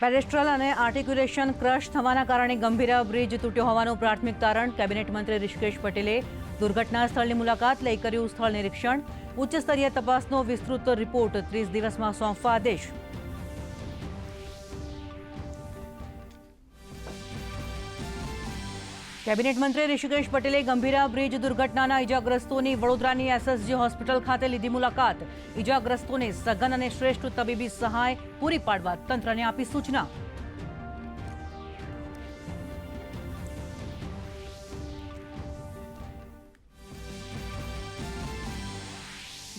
પેડેસ્ટ્રલ અને આર્ટિક્યુલેશન ક્રશ થવાના કારણે ગંભીરા બ્રિજ તૂટ્યો હોવાનું પ્રાથમિક તારણ કેબિનેટ મંત્રી ઋષિકેશ પટેલે દુર્ઘટના સ્થળની મુલાકાત લઈ કર્યું સ્થળ નિરીક્ષણ. ઉચ્ચ સ્તરીય તપાસનો વિસ્તૃત રિપોર્ટ ત્રીસ દિવસમાં સોંપવા આદેશ. કેબિનેટ મંત્રી ઋષિકેશ પટેલે ગંભીરા બ્રિજ દુર્ઘટનાના ઇજાગ્રસ્તોની વડોદરાની એસએસજી હોસ્પિટલ ખાતે લીધી મુલાકાત. ઇજાગ્રસ્તોને સઘન અને શ્રેષ્ઠ તબીબી સહાય પૂરી પાડવા તંત્રને આપી સૂચના.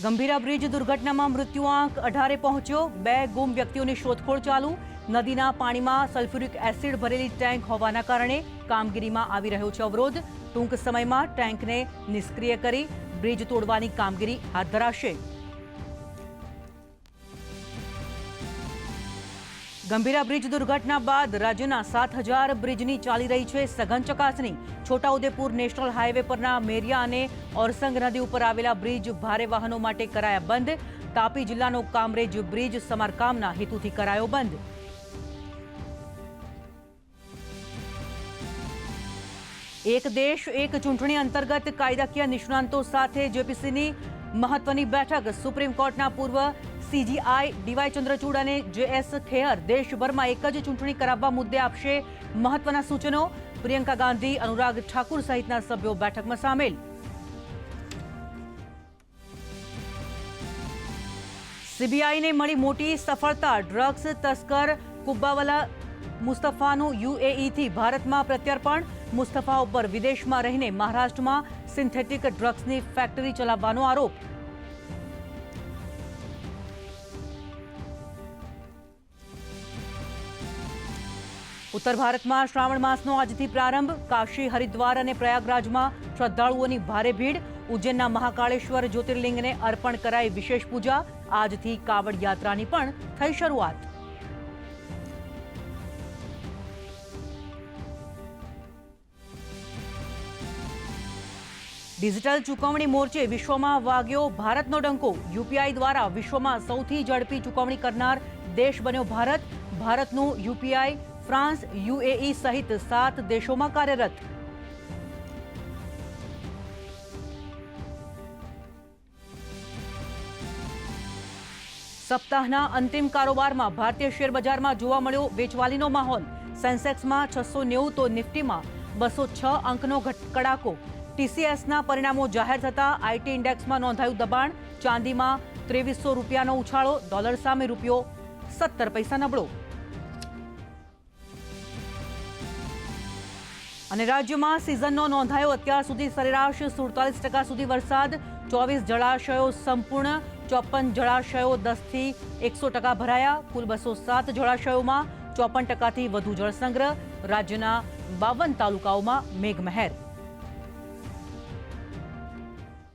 ગંભીરા બ્રિજ દુર્ઘટનામાં મૃત્યુઆંક અઢારે પહોંચ્યો. બે ગુમ વ્યક્તિઓની શોધખોળ ચાલુ. નદીના પાણીમાં સલ્ફ્યુરિક એસિડ ભરેલી ટેન્ક હોવાના કારણે કામગીરીમાં આવી રહ્યો છે અવરોધ. ટૂંક સમયમાં ટેન્કને નિષ્ક્રિય કરી બ્રિજ તોડવાની કામગીરી હાથ ધરાશે. ગંભીરા બ્રિજ દુર્ઘટના બાદ રાજ્યના સાત હજાર બ્રિજની ચાલી રહી છે સઘન ચકાસણી. છોટાઉદેપુર નેશનલ હાઈવે પરના મેરિયા અને ઓરસંગ નદી ઉપર આવેલા બ્રિજ ભારે વાહનો માટે કરાયા બંધ. તાપી જિલ્લાનો કામરેજ બ્રિજ સમારકામના હેતુથી કરાયો બંધ. એક દેશ, એક ચૂંટણી અંતર્ગત કાયદાકીય નિષ્ણાંતો સાથે જેપીસીની મહત્વની બેઠક. સુપ્રીમ કોર્ટના પૂર્વ સીજીઆઈ ડીવાય ચંદ્રચૂડ અને જેએસ ખેહર દેશભરમાં એક જ ચૂંટણી કરાવવા મુદ્દે આપશે મહત્વના સૂચનો. પ્રિયંકા ગાંધી, અનુરાગ ઠાકુર સહિતના સભ્યો બેઠકમાં સામેલ. સીબીઆઈને મળી મોટી સફળતા. ડ્રગ્સ તસ્કર કુબ્બાવાલા મુસ્તફાનું યુએઈથી ભારતમાં પ્રત્યર્પણ. મુસ્તફા ઉપર વિદેશમાં રહીને મહારાષ્ટ્રમાં સિન્થેટિક ડ્રગ્સની ફેક્ટરી ચલાવવાનો આરોપ. ઉત્તર ભારતમાં શ્રાવણ માસનો આજથી પ્રારંભ. કાશી, હરિદ્વાર અને પ્રયાગરાજમાં શ્રદ્ધાળુઓની ભારે ભીડ. ઉજ્જૈનના મહાકાળેશ્વર જ્યોતિર્લિંગને અર્પણ કરાઈ વિશેષ પૂજા. આજથી કાવડ યાત્રાની પણ થઈ શરૂઆત. ડિજિટલ ચૂકવણી મોરચે વિશ્વમાં વાગ્યો ભારતનો ડંકો. યુપીઆઈ દ્વારા વિશ્વમાં સૌથી ઝડપી ચૂકવણી કરનાર દેશ બન્યો ભારત. ભારતનું યુપીઆઈ ફ્રાન્સ, યુએઈ સહિત સાત દેશોમાં કાર્યરત. સપ્તાહના અંતિમ કારોબારમાં ભારતીય શેર બજારમાં જોવા મળ્યો વેચવાલીનો માહોલ. સેન્સેક્સમાં છસો નેવું તો નિફ્ટીમાં બસો છ અંકનો કડાકો. ટીસીએસના પરિણામો જાહેર થતાં આઈટી ઇન્ડેક્સમાં નોંધાયું દબાણ. ચાંદીમાં ત્રેવીસો રૂપિયાનો ઉછાળો, ડોલર સામે રૂપિયો સત્તર પૈસા નબળો. અને રાજ્યમાં સિઝનનો નોંધાયો. અત્યાર સુધી સરેરાશ સુડતાલીસ ટકા સુધી વરસાદ, ચોવીસ જળાશયો સંપૂર્ણ, ચોપન જળાશયો દસથી એકસો ટકા ભરાયા. કુલ બસો સાત જળાશયોમાં ચોપન ટકાથી વધુ જળસંગ્રહ. રાજ્યના બાવન તાલુકાઓમાં મેઘમહેર.